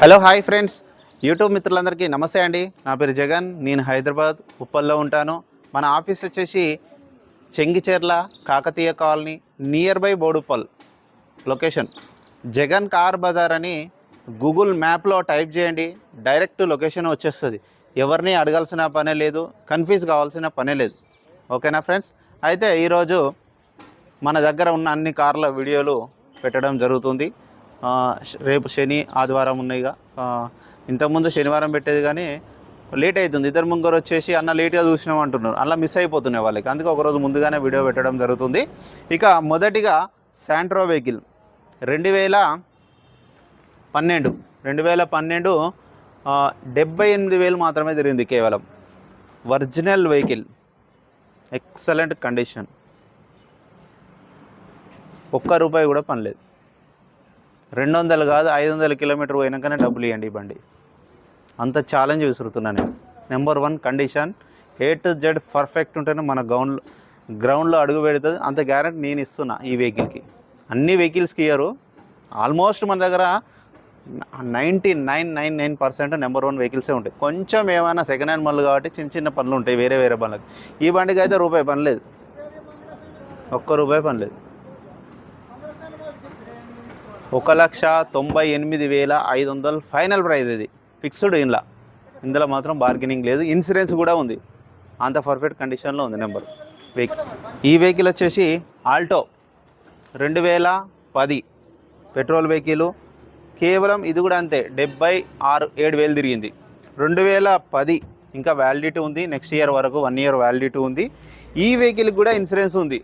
Hello hi friends YouTube మిత్రులందరికీ నమస్తే అండి. నా పేరు జగన్. నేను హైదరాబాద్ ఉప్పల్లో ఉంటాను. మన ఆఫీస్ వచ్చేసి Chengicherla Kakatiya colony near by Boduppal location Jagan car bazaar అని గూగుల్ మ్యాప్లో టైప్ చేయండి. డైరెక్ట్ లొకేషన్ వచ్చేస్తుంది. ఎవరిని అడగాల్సిన పనే లేదు. కన్ఫ్యూజ్ కావాల్సిన పనే లేదు. ఓకేనా ఫ్రెండ్స్ అయితే ఈరోజు మన దగ్గర ఉన్న అన్ని కార్ల వీడియోలు పెట్టడం జరుగుతుంది. రేపు శని ఆదివారం ఉన్నాయిగా ఇంతకుముందు శనివారం పెట్టేది కానీ లేట్ అవుతుంది ఇద్దరు ముంగరు వచ్చేసి అన్న లేట్గా చూసినాం అంటున్నారు. అలా మిస్ అయిపోతున్నాయి వాళ్ళకి. అందుకే ఒకరోజు ముందుగానే వీడియో పెట్టడం జరుగుతుంది. ఇక మొదటిగా శాంట్రో వెహికల్. రెండు వేల పన్నెండు. రెండు వేల పన్నెండు డెబ్బై ఎనిమిది వేలు మాత్రమే తిరిగింది కేవలం. Original vehicle. Excellent condition. ఒక్క రూపాయి కూడా పనిలేదు రెండు వందలు కాదు ఐదు వందల కిలోమీటర్ పోయినాకనే డబ్బులు ఇవ్వండి ఈ బండి. అంత ఛాలెంజ్ విసురుతున్నా నేను. Number one condition A to Z perfect ఉంటేనే మన గ్రౌండ్ గ్రౌండ్లో అడుగు పెడుతుంది. అంత గ్యారెంటీ నేను ఇస్తున్నా ఈ వెహికల్కి అన్ని వెహికల్స్కి ఇయ్యరు. ఆల్మోస్ట్ మన దగ్గర ninety nine nine nine percent number one వెహికల్సే ఉంటాయి. కొంచెం ఏమైనా సెకండ్ హ్యాండ్ పనులు కాబట్టి చిన్న చిన్న పనులు ఉంటాయి వేరే వేరే పనులకి. ఈ బండికి అయితే రూపాయి పని లేదు. ఒక్క రూపాయి పని లేదు. ఒక లక్ష తొంభై ఎనిమిది వేల ఐదు వందలు ఫైనల్ ప్రైస్ ఇది. ఫిక్స్డ్ ఇందులో ఇందులో మాత్రం బార్గెనింగ్ లేదు. ఇన్సూరెన్స్ కూడా ఉంది. అంత పర్ఫెక్ట్ కండిషన్లో ఉంది నెంబర్ వెహికల్ ఈ వెహికల్ వచ్చేసి ఆల్టో రెండు వేల పది. పెట్రోల్ వెహికల్ కేవలం ఇది కూడా అంతే. డెబ్బై ఆరు ఏడు వేలు తిరిగింది. రెండు వేల పది ఇంకా వ్యాలిడిటీ ఉంది. నెక్స్ట్ ఇయర్ వరకు వన్ ఇయర్ వ్యాలిడిటీ ఉంది. ఈ వెహికల్ కూడా ఇన్సూరెన్స్ ఉంది.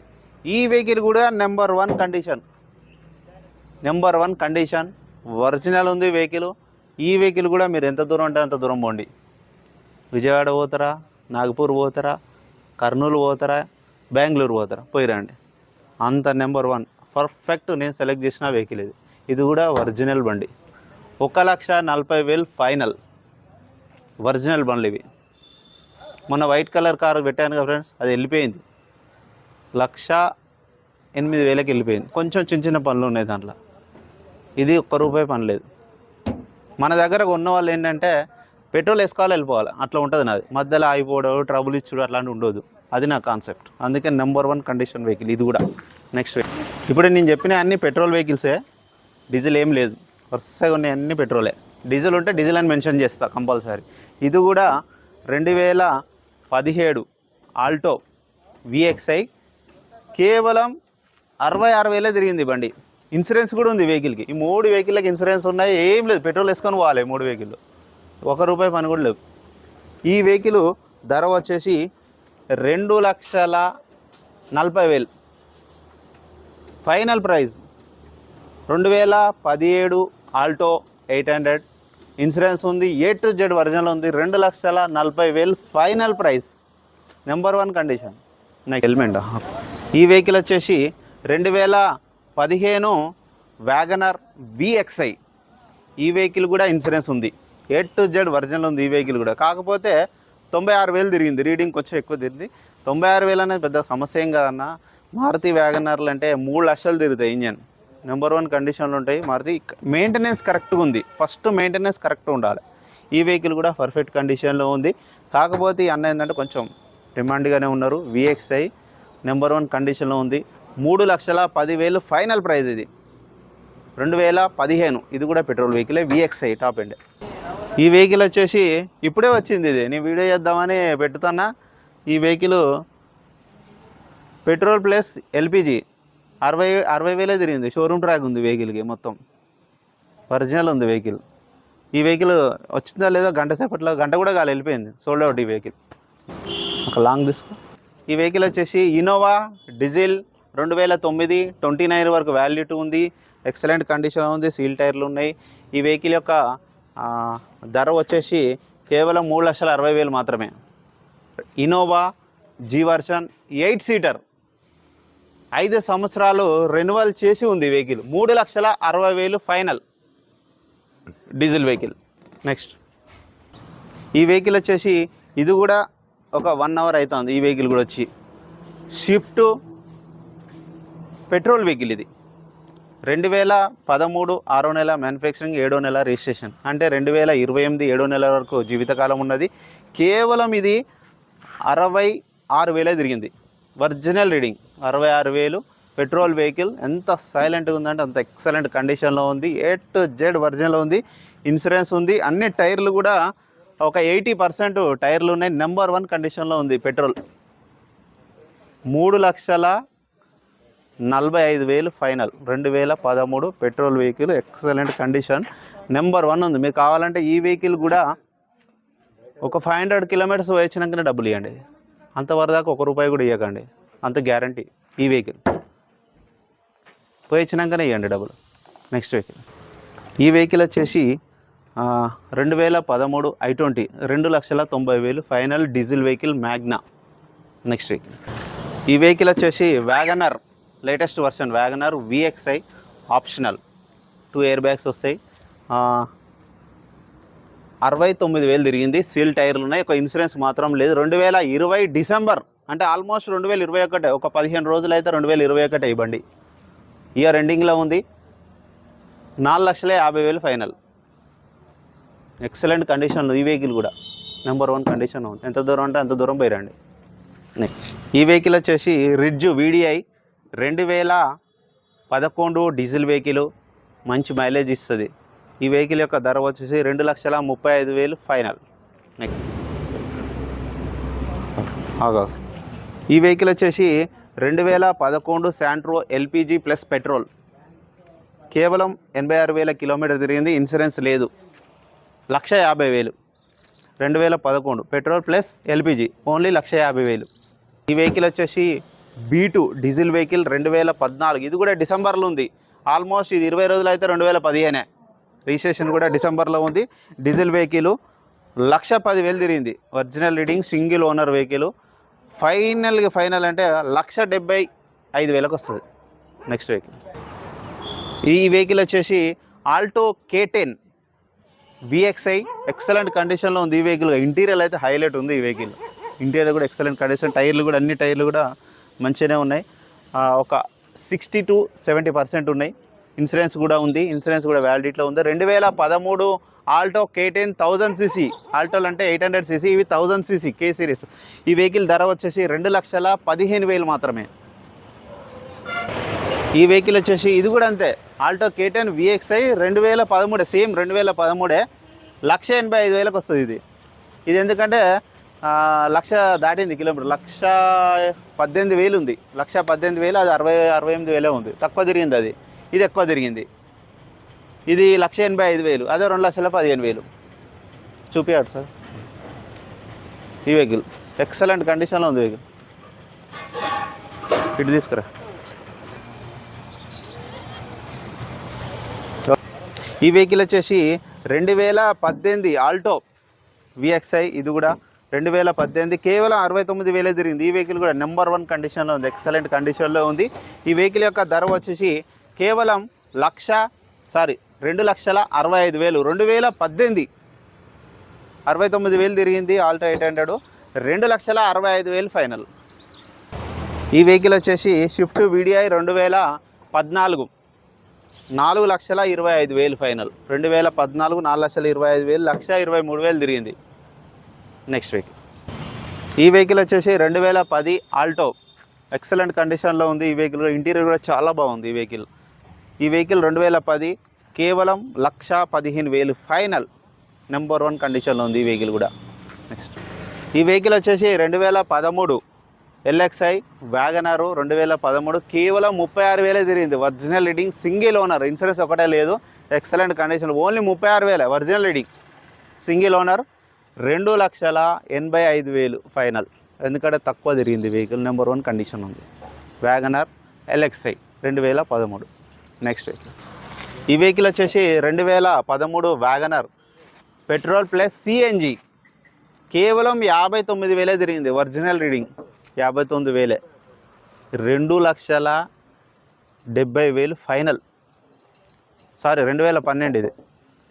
ఈ వెహికల్ కూడా number one condition number one condition original ఉంది వెహికల్ ఈ వెహికల్ కూడా మీరు ఎంత దూరం అంటే అంత దూరం పోండి. విజయవాడ పోతారా? నాగపూర్ పోతారా? కర్నూలు పోతారా? బెంగళూరు పోతారా? పోయిరండి అంత నెంబర్ వన్ పర్ఫెక్ట్ నేను సెలెక్ట్ చేసిన వెహికల్ ఇది. ఇది కూడా ఒరిజినల్ బండి. ఒక లక్ష నలభై వేలు ఫైనల్ ఒరిజినల్ బండ్లు ఇవి. మొన్న వైట్ కలర్ కారు పెట్టాను కదా ఫ్రెండ్స్ అది వెళ్ళిపోయింది. లక్ష ఎనిమిది వేలకి వెళ్ళిపోయింది. కొంచెం చిన్న చిన్న పనులు ఉన్నాయి దాంట్లో. ఇది ఒక్క రూపాయి పని లేదు. మన దగ్గర ఉన్న వాళ్ళు ఏంటంటే పెట్రోల్ వేసుకోవాలి వెళ్ళిపోవాలి. అట్లా ఉంటుంది నాది. మధ్యలో ఆగిపోవడం ట్రబుల్ ఇచ్చుడు అట్లాంటివి ఉండదు. అది నా కాన్సెప్ట్ అందుకే నెంబర్ వన్ కండిషన్ వెహికల్ ఇది కూడా. నెక్స్ట్ ఇప్పుడు నేను చెప్పిన అన్ని పెట్రోల్ వెహికల్సే డీజిల్ ఏం లేదు. వరుసగా ఉన్నాయి అన్ని పెట్రోలే డీజిల్ ఉంటే డీజిల్ అని మెన్షన్ చేస్తా కంపల్సరీ ఇది కూడా రెండు వేల పదిహేడు ఆల్టో విఎక్స్ఐ కేవలం అరవై ఆరు వేలే తిరిగింది బండి. ఇన్సూరెన్స్ కూడా ఉంది వెహికల్కి. ఈ మూడు వెహికల్కి ఇన్సూరెన్స్ ఉన్నాయి ఏం లేదు. పెట్రోల్ వేసుకొని పోవాలి మూడు వెహికల్ ఒక రూపాయి పని కూడా లేవు. ఈ వెహికల్ ధర వచ్చేసి రెండు లక్షల నలభై వేలు. ఫైనల్ ప్రైస్ రెండు వేల పదిహేడు ఆల్టో ఎయిట్ హండ్రెడ్. ఇన్సూరెన్స్ ఉంది ఏ టు జెడ్ వర్జన్లో ఉంది రెండు లక్షల నలభై వేలు final price. Number one condition. నాకు హెల్మెట్. ఈ వెహికల్ వచ్చేసి రెండు వేల పదిహేను వ్యాగనర్ విఎక్స్ఐ ఈ వెహికల్ కూడా ఇన్సూరెన్స్ ఉంది. ఏ టు జెడ్ వర్జన్లో ఉంది ఈ వెహికల్ కూడా. కాకపోతే తొంభై ఆరు వేలు తిరిగింది. రీడింగ్ కొంచెం ఎక్కువ తిరిగింది. తొంభై ఆరు వేలు అనేది పెద్ద సమస్య ఏం కాదన్న. మారుతి వ్యాగనర్లు అంటే మూడు లక్షలు తిరుగుతాయి ఇంజన్. నెంబర్ వన్ కండిషన్లు ఉంటాయి. మారుతి మెయింటెనెన్స్ కరెక్ట్గా ఉంది. ఫస్ట్ మెయింటెనెన్స్ కరెక్ట్గా ఉండాలి. ఈ వెహికల్ కూడా పర్ఫెక్ట్ కండిషన్లో ఉంది. కాకపోతే ఈ అన్న ఏంటంటే కొంచెం డిమాండ్గానే ఉన్నారు. విఎక్స్ఐ నెంబర్ వన్ కండిషన్లో ఉంది. మూడు లక్షల పదివేలు ఫైనల్ ప్రైజ్ ఇది. రెండు వేల పదిహేను. ఇది కూడా పెట్రోల్ వెహికలే విఎక్స్ఐ టాప్ ఎండ్. ఈ వెహికల్ వచ్చేసి ఇప్పుడే వచ్చింది ఇది. నేను వీడియో చేద్దామని పెట్టుతున్నా. ఈ వెహికల్ పెట్రోల్ ప్లస్ ఎల్పిజి. అరవై అరవై వేలే తిరిగింది. షోరూమ్ ట్రాక్ ఉంది వెహికల్కి మొత్తం. ఒరిజినల్ ఉంది వెహికల్. ఈ వెహికల్ వచ్చిందా లేదా గంట సేపట్లో గంట కూడా కాలి వెళ్ళిపోయింది. సోల్డ్ అవుట్ ఈ వెహికల్. ఒక లాంగ్ తీసుకో ఈ వెహికల్ వచ్చేసి ఇనోవా డీజిల్ రెండు వేల తొమ్మిది ట్వంటీ నైన్ వరకు వ్యాలిడిటీ ఉంది. ఎక్సలెంట్ కండిషన్ ఉంది. సీల్ టైర్లు ఉన్నాయి. ఈ వెహికల్ యొక్క ధర వచ్చేసి కేవలం మూడు లక్షల అరవై వేలు మాత్రమే. Innova G version eight seater ఐదు సంవత్సరాలు రెన్యువల్ చేసి ఉంది వెహికల్ మూడు లక్షల అరవై వేలు ఫైనల్ డీజిల్ వెహికల్ నెక్స్ట్ ఈ వెహికల్ వచ్చేసి ఇది కూడా ఒక వన్ అవర్ అవుతుంది. ఈ వెహికల్ కూడా వచ్చి. షిఫ్ట్ పెట్రోల్ వెహికల్ ఇది. రెండు వేల పదమూడు ఆరో నెల మ్యానుఫ్యాక్చరింగ్ ఏడో నెల రిజిస్ట్రేషన్. అంటే రెండు వేల ఇరవై ఎనిమిది ఏడో నెల వరకు జీవితకాలం ఉన్నది. కేవలం ఇది అరవై ఆరు వేలే తిరిగింది. ఒరిజినల్ రీడింగ్ అరవై ఆరు వేలు. పెట్రోల్ వెహికల్ ఎంత సైలెంట్గా ఉందంటే అంత ఎక్సలెంట్ కండిషన్లో ఉంది. ఏ టు జెడ్ ఒరిజినల్ ఉంది. ఇన్సూరెన్స్ ఉంది. అన్ని టైర్లు కూడా ఒక ఎయిటీ పర్సెంట్ టైర్లు ఉన్నాయి. నెంబర్ వన్ కండిషన్లో ఉంది పెట్రోల్. మూడు లక్షల నలభై ఐదు వేలు ఫైనల్. రెండు వేల పదమూడు petrol vehicle excellent condition. Number one ఉంది. మీకు కావాలంటే ఈ వెహికల్ కూడా ఒక ఫైవ్ హండ్రెడ్ కిలోమీటర్స్ వచ్చినాకనే డబ్బులు ఇవ్వండి అంతవరదాకా ఒక రూపాయి కూడా ఇవ్వకండి అంత గ్యారంటీ ఈ వెహికల్. పోయించినాకనే ఇవ్వండి డబ్బులు. Next vehicle. ఈ వెహికల్ వచ్చేసి రెండు వేల పదమూడు ఐ ట్వంటీ రెండు లక్షల తొంభై వేలు final diesel vehicle Magna. Next vehicle. ఈ వెహికల్ వచ్చేసి WagonR latest version WagonR VXI optional. Two air bags వస్తాయి. అరవై తొమ్మిది వేలు తిరిగింది. సీల్ టైర్లు ఉన్నాయి. ఒక ఇన్సూరెన్స్ మాత్రం లేదు. రెండు వేల ఇరవై డిసెంబర్ అంటే ఆల్మోస్ట్ రెండు వేల ఇరవై ఒకటే. ఒక పదిహేను రోజులు అయితే రెండు వేల ఇరవై ఒకటి ఇవ్వండి ఇయర్ ఎండింగ్లో ఉంది. నాలుగు లక్షల యాభై వేలు ఫైనల్. ఎక్సలెంట్ కండిషన్లో ఈ వెహికల్ కూడా. నెంబర్ వన్ కండిషన్ ఉంది. ఎంత దూరం అంటే అంత దూరం పోయిరండి. ఈ వెహికల్ వచ్చేసి రిడ్జు వీడిఐ రెండు వేల పదకొండు డీజిల్ వెహికల్ మంచి మైలేజ్ ఇస్తుంది. ఈ వెహికల్ యొక్క ధర వచ్చేసి రెండు లక్షల ముప్పై ఐదు వేలు ఫైనల్. నెక్స్ట్ ఈ వెహికల్ వచ్చేసి రెండు వేల పదకొండు శాంట్రో ఎల్పిజి ప్లస్ పెట్రోల్. కేవలం ఎనభై ఆరు వేల కిలోమీటర్ తిరిగింది ఇన్సూరెన్స్ లేదు. లక్ష యాభై వేలు. రెండు వేల పదకొండు petrol plus LPG only lakh యాభై వేలు. ఈ వెహికల్ వచ్చేసి బీటు డీజిల్ వెహికల్ రెండు వేల పద్నాలుగు. ఇది కూడా డిసెంబర్లో ఉంది. ఆల్మోస్ట్ ఇది ఇరవై రోజులు అయితే రెండు వేల పదిహేనే. రిజిస్ట్రేషన్ కూడా డిసెంబర్లో ఉంది. డీజిల్ వెహికల్ లక్ష పదివేలు తిరిగింది. Original reading single owner vehicle. ఫైనల్గా ఫైనల్ అంటే లక్ష డెబ్బై ఐదు వేలకు వస్తుంది నెక్స్ట్ వెహికల్. ఈ వెహికల్ వచ్చేసి Alto K ten VXI excellent కండిషన్లో ఉంది ఈ వెహికల్. ఇంటీరియర్ అయితే హైలైట్ ఉంది ఈ వెహికల్. ఇంటీరియర్ కూడా ఎక్సలెంట్ కండిషన్. టైర్లు కూడా అన్ని టైర్లు కూడా మంచిగానే ఉన్నాయి. ఒక సిక్స్టీ టు సెవెంటీ పర్సెంట్ ఉన్నాయి. ఇన్సూరెన్స్ కూడా ఉంది. ఇన్సూరెన్స్ కూడా వ్యాలిడిటీలో ఉంది. రెండు వేల పదమూడు Alto K ten thousand CC ఆల్టోలు అంటే ఎయిట్ హండ్రెడ్ సీసీ ఇవి థౌజండ్ సీసీ కే సిరీస్ ఈ వెహికల్ ధర వచ్చేసి రెండు లక్షల పదిహేను వేలు మాత్రమే. ఈ వెహికల్ వచ్చేసి ఇది కూడా అంతే. ఆల్టో కే టెన్ విఎక్స్ఐ రెండు వేల పదమూడే. సేమ్ రెండు వేల పదమూడే. లక్ష ఎనభై ఐదు వేలకు వస్తుంది ఇది. ఇది ఎందుకంటే లక్ష దాటింది కిలోమీటర్. లక్ష పద్దెనిమిది వేలు ఉంది. లక్ష పద్దెనిమిది వేలు అది అరవై అరవై ఎనిమిది వేలే ఉంది. తక్కువ తిరిగింది అది. ఇది ఎక్కువ తిరిగింది. ఇది లక్ష ఎనభై ఐదు వేలు. అదే రెండు లక్షల పదిహేను వేలు. చూపించాడు సార్. ఈ వెహికల్. ఎక్సలెంట్ కండిషన్లో ఉంది వెహికల్. ఇటు తీసుకురా. ఈ వెహికల్ వచ్చేసి రెండు వేల పద్దెనిమిది ఆల్టో విఎక్స్ఐ ఇది కూడా రెండు వేల పద్దెనిమిది కేవలం అరవై తొమ్మిది వేలే జరిగింది. ఈ వెహికల్ కూడా నెంబర్ వన్ కండిషన్లో ఉంది. ఎక్సలెంట్ కండిషన్లో ఉంది. ఈ వెహికల్ యొక్క ధర వచ్చేసి కేవలం లక్ష సారీ రెండు లక్షల అరవై ఐదు వేలు. రెండు వేల పద్దెనిమిది అరవై తొమ్మిది వేలు తిరిగింది ఆల్టో ఎయిట్ హండ్రెడ్ రెండు లక్షల అరవై ఐదు వేలు ఫైనల్ ఈ వెహికల్ వచ్చేసి షిఫ్ట్ వీడిఐ రెండు వేల పద్నాలుగు. నాలుగు లక్షల ఇరవై ఐదు వేలు ఫైనల్ రెండు వేల పద్నాలుగు నాలుగు లక్షల ఇరవై ఐదు వేలు లక్ష ఇరవై మూడు వేలు తిరిగింది. Next vehicle. ఈ వెహికల్ వచ్చేసి రెండు వేల పది ఆల్టో. ఎక్సలెంట్ కండిషన్లో ఉంది ఈ వెహికల్. ఇంటీరియర్ కూడా చాలా బాగుంది ఈ వెహికల్. ఈ వెహికల్ రెండు వేల పది కేవలం లక్ష పదిహేను వేలు. ఫైనల్ నెంబర్ వన్ కండిషన్లో ఉంది ఈ వెహికల్ కూడా. నెక్స్ట్. ఈ వెహికల్ వచ్చేసి రెండు వేల పదమూడు ఎల్ఎక్స్ఐ వ్యాగనారు రెండు వేల పదమూడు కేవలం ముప్పై ఆరు వేలే తిరిగింది. Original reading single owner. Insurance ఒకటే లేదు. Excellent condition. ఓన్లీ ముప్పై ఆరు వేలే. Original reading. Single owner. రెండు లక్షల ఎనభై ఐదు వేలు ఫైనల్. ఎందుకంటే తక్కువ తిరిగింది వెహికల్ నెంబర్ వన్ కండిషన్ ఉంది. వ్యాగనర్ ఎల్ఎక్స్ఐ రెండు వేల పదమూడు. నెక్స్ట్ వెహికల్ ఈ వెహికల్ వచ్చేసి రెండు వేల పదమూడు వ్యాగనర్ పెట్రోల్ ప్లస్ సిఎన్జి కేవలం యాభై తొమ్మిది వేలే తిరిగింది. ఒరిజినల్ రీడింగ్ యాభై తొమ్మిది వేలే. రెండు లక్షల డెబ్బై వేలు ఫైనల్. సారీ రెండు వేల పన్నెండు ఇది.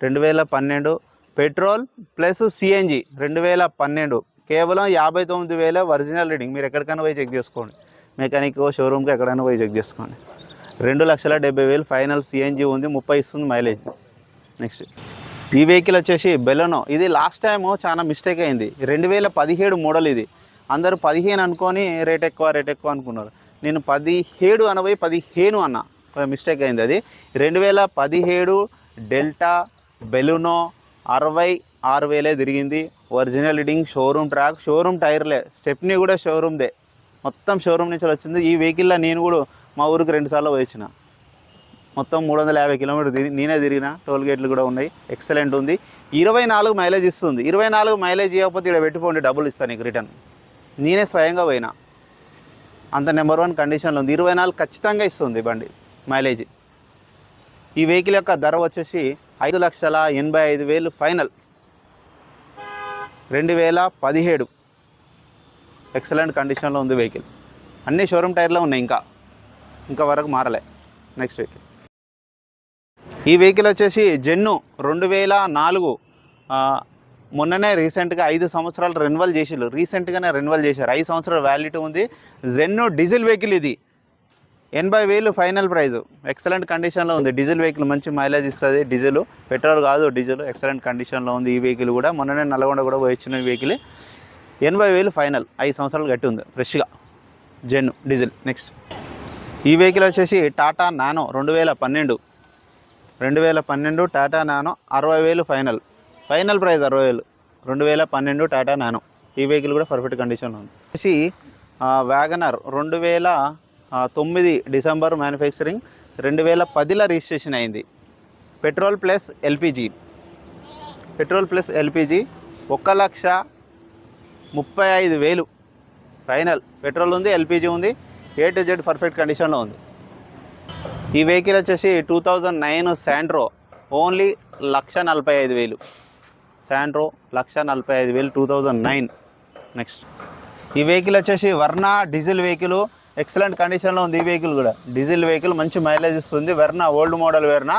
రెండు వేల పన్నెండు పెట్రోల్ ప్లస్ సిఎన్జి రెండు వేల పన్నెండు. కేవలం యాభై తొమ్మిది వేల ఒరిజినల్ రీడింగ్. మీరు ఎక్కడికైనా పోయి చెక్ చేసుకోండి. మెకానిక్ షోరూమ్కి ఎక్కడైనా పోయి చెక్ చేసుకోండి. రెండు లక్షల డెబ్బై వేలు ఫైనల్ సిఎన్జి ఉంది. ముప్పై ఇస్తుంది మైలేజ్. నెక్స్ట్. ఈ వెహికల్ వచ్చేసి బెలనో. ఇది లాస్ట్ టైము చాలా మిస్టేక్ అయింది. రెండు వేల పదిహేడు మోడల్ ఇది. అందరూ పదిహేను అనుకొని రేట్ ఎక్కువ రేట్ ఎక్కువ అనుకున్నారు. నేను పదిహేడు అనబోయి పదిహేను అన్న. మిస్టేక్ అయింది అది. రెండు వేల పదిహేడు డెల్టా బెలూనో అరవై ఆరు వేలే తిరిగింది. Original reading showroom track showroom టైర్లే. Stepney కూడా షోరూమ్దే. మొత్తం షోరూమ్ నుంచి వచ్చింది. ఈ వెహికల్లో నేను కూడా మా ఊరికి రెండుసార్లు వచ్చిన మొత్తం మూడు వందల యాభై కిలోమీటర్ తిరిగి నేనే తిరిగిన. టోల్ గేట్లు కూడా ఉన్నాయి. ఎక్సలెంట్ ఉంది. ఇరవై నాలుగు మైలేజ్ ఇస్తుంది. ఇరవై నాలుగు మైలేజ్ ఇవ్వకపోతే ఇక్కడ పెట్టుకోండి డబ్బులు ఇస్తాను నీకు రిటర్న్. నేనే స్వయంగా పోయినా. అంత నెంబర్ వన్ కండిషన్లో ఉంది. ఇరవై నాలుగు ఖచ్చితంగా ఇస్తుంది బండి మైలేజ్. ఈ వెహికల్ యొక్క ధర వచ్చేసి ఐదు లక్షల ఎనభై ఐదు వేలు ఫైనల్. రెండు వేల పదిహేడు. ఎక్సలెంట్ కండిషన్లో ఉంది వెహికల్ అన్ని షోరూమ్ టైర్లో ఉన్నాయి ఇంకా. ఇంకా వరకు మారలే. నెక్స్ట్ వెహికల్ ఈ వెహికల్ వచ్చేసి జెన్ను రెండు వేల నాలుగు. మొన్ననే రీసెంట్గా ఐదు సంవత్సరాలు రెన్యువల్ చేసిళ్ళు. రీసెంట్గానే రెన్యువల్ చేశారు. ఐదు సంవత్సరాల వ్యాలిటీ ఉంది. జెన్ను డీజిల్ వెహికల్ ఇది. ఎనభై వేలు ఫైనల్ ప్రైజ్. ఎక్సలెంట్ కండిషన్లో ఉంది. డీజిల్ వెహికల్ మంచి మైలేజ్ ఇస్తుంది. డీజిల్ పెట్రోల్ కాదు డీజిల్. ఎక్సలెంట్ కండిషన్లో ఉంది ఈ వెహికల్ కూడా. మొన్ననే నల్గొండ కూడా వచ్చిన వెహికల్. ఎనభై వేలు ఫైనల్. ఐదు సంవత్సరాలు గట్టి ఉంది. ఫ్రెష్గా జెన్ డీజిల్. నెక్స్ట్ ఈ వెహికల్ వచ్చేసి టాటా నానో రెండు వేల పన్నెండు. రెండు వేల పన్నెండు టాటా నానో అరవై వేలు ఫైనల్. ఫైనల్ ప్రైస్ అరవై వేలు. రెండు వేల పన్నెండు టాటా నానో. ఈ వెహికల్ కూడా పర్ఫెక్ట్ కండిషన్లో ఉంది. వచ్చేసి వ్యాగనర్ రెండు వేల తొమ్మిది డిసెంబర్ మ్యానుఫ్యాక్చరింగ్ రెండు వేల పదిలో రిజిస్ట్రేషన్ అయింది. Petrol plus LPG. Petrol plus LPG ఒక్క లక్ష ముప్పై ఐదు వేలు. ఫైనల్. పెట్రోల్ ఉంది ఎల్పిజి ఉంది ఏ టు జెడ్ పర్ఫెక్ట్ కండిషన్లో ఉంది. ఈ వెహికల్ వచ్చేసి two thousand nine Santro only lakh నలభై ఐదు వేలు. శాండ్రో లక్ష నలభై ఐదు వేలు టూ థౌజండ్ నైన్. నెక్స్ట్. ఈ వెహికల్ వచ్చేసి వర్ణ డీజిల్ వెహికల్ ఎక్సలెంట్ కండిషన్లో ఉంది ఈ వెహికల్ కూడా. డీజిల్ వెహికల్ మంచి మైలేజ్ ఇస్తుంది. Verna old model Verna.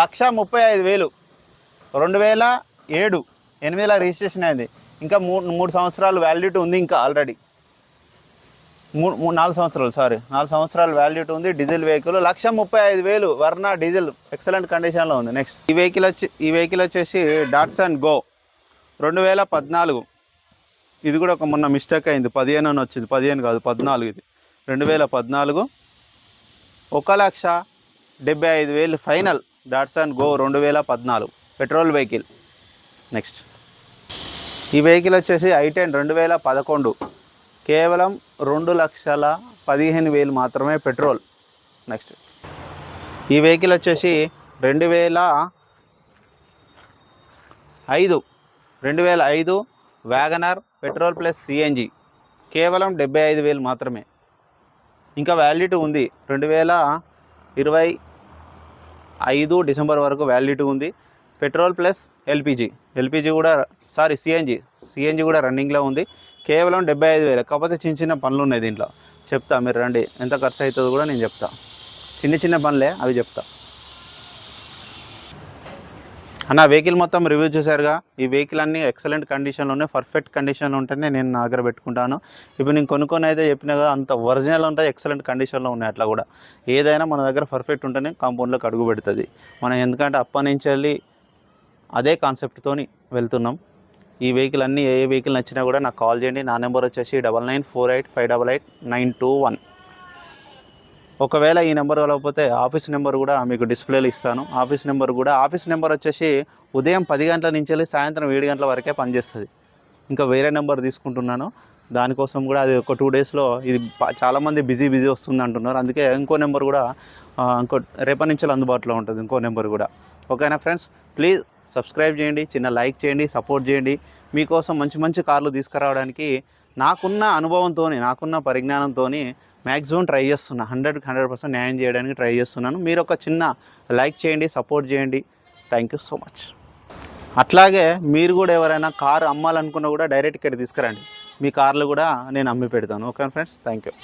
Lakh ముప్పై ఐదు వేలు. రెండు వేల ఏడు ఎనిమిదిలో రిజిస్ట్రేషన్ అయింది. ఇంకా మూడు మూడు సంవత్సరాలు వ్యాలిడిటీ ఉంది ఇంకా ఆల్రెడీ మూడు మూడు నాలుగు సంవత్సరాలు సారీ నాలుగు సంవత్సరాలు వ్యాలిడిటీ ఉంది డీజిల్ వెహికల్ లక్ష ముప్పై ఐదు వేలు వర్ణ డీజిల్ ఎక్సలెంట్ కండిషన్లో ఉంది. నెక్స్ట్ ఈ వెహికల్ వచ్చి ఈ వెహికల్ వచ్చేసి డాట్సన్ గో రెండు వేల పద్నాలుగు. ఇది కూడా ఒక మొన్న మిస్టేక్ అయింది. పదిహేను అని వచ్చింది. పదిహేను కాదు పద్నాలుగు ఇది. రెండు వేల పద్నాలుగు ఒక లక్ష డెబ్బై ఐదు వేలు ఫైనల్ డాట్సన్ గో రెండు వేల పద్నాలుగు పెట్రోల్ వెహికల్. నెక్స్ట్. ఈ వెహికల్ వచ్చేసి ఐ టెన్ రెండు వేల పదకొండు. కేవలం రెండు లక్షల పదిహేను వేలు మాత్రమే పెట్రోల్. నెక్స్ట్. ఈ వెహికల్ వచ్చేసి రెండు వేల ఐదు. రెండు వేల ఐదు వ్యాగనర్ పెట్రోల్ ప్లస్ సిఎన్జి కేవలం డెబ్బై ఐదు వేలు మాత్రమే. ఇంకా వ్యాలిడిటీ ఉంది. రెండు వేల ఇరవై ఐదు డిసెంబర్ వరకు వ్యాలిడిటీ ఉంది. Petrol plus LPG. ఎల్పిజి కూడా సారీ సిఎన్జి. సిఎన్జి కూడా రన్నింగ్లో ఉంది. కేవలం డెబ్బై ఐదు వేలు. కాకపోతే చిన్న చిన్న పనులు ఉన్నాయి దీంట్లో. చెప్తా మీరు రండి. ఎంత ఖర్చు అవుతుందో కూడా నేను చెప్తా. చిన్న చిన్న పనులే అవి చెప్తా. అన్న వెహికల్ మొత్తం రివ్యూ చేశారుగా. ఈ వెహికల్ అన్ని ఎక్సలెంట్ కండిషన్లో ఉన్నాయి పర్ఫెక్ట్ కండిషన్లో ఉంటేనే నేను నా దగ్గర పెట్టుకుంటాను. ఇప్పుడు నేను కొనుక్కొని అయితే చెప్పినా కదా అంత ఒరిజినల్ ఉంటాయి ఎక్సలెంట్ కండిషన్లో ఉన్నాయి అట్లా కూడా. ఏదైనా మన దగ్గర పర్ఫెక్ట్ ఉంటేనే కాంపౌండ్లోకి అడుగు పెడుతుంది. మనం ఎందుకంటే అప్పటి నుంచి వెళ్ళి అదే కాన్సెప్ట్తో వెళ్తున్నాం. ఈ వెహికల్ అన్నీ ఏ వెహికల్ నచ్చినా కూడా నాకు కాల్ చేయండి. నా నెంబర్ వచ్చేసి double nine four eight five double eight nine two one. ఒకవేళ ఈ నెంబర్ కలవకపోతే ఆఫీస్ నెంబర్ కూడా మీకు డిస్ప్లేలో ఇస్తాను. ఆఫీస్ నెంబర్ కూడా ఆఫీస్ నెంబర్ వచ్చేసి ఉదయం పది గంటల నుంచి వెళ్ళి సాయంత్రం ఏడు గంటల వరకే పనిచేస్తుంది. ఇంకా వేరే నెంబర్ తీసుకుంటున్నాను. దానికోసం కూడా అది ఒక టూ డేస్లో ఇది చాలామంది బిజీ బిజీ వస్తుంది అంటున్నారు. అందుకే ఇంకో నెంబర్ కూడా ఇంకో రేపటి నుంచి అందుబాటులో ఉంటుంది ఇంకో నెంబర్ కూడా. ఓకేనా ఫ్రెండ్స్? ప్లీజ్ సబ్స్క్రైబ్ చేయండి చిన్న లైక్ చేయండి సపోర్ట్ చేయండి. మీకోసం మంచి మంచి కార్లు తీసుకురావడానికి నాకున్న అనుభవంతో నాకున్న పరిజ్ఞానంతో మ్యాక్సిమం ట్రై చేస్తున్నా. హండ్రెడ్కి హండ్రెడ్ పర్సెంట్ న్యాయం చేయడానికి ట్రై చేస్తున్నాను. మీరు ఒక చిన్న లైక్ చేయండి సపోర్ట్ చేయండి. థ్యాంక్ యూ సో మచ్ అట్లాగే మీరు కూడా ఎవరైనా కారు అమ్మాలనుకున్నా కూడా డైరెక్ట్ ఇక్కడ తీసుకురండి. మీ కార్లు కూడా నేను అమ్మి పెడతాను. Okay friends thank you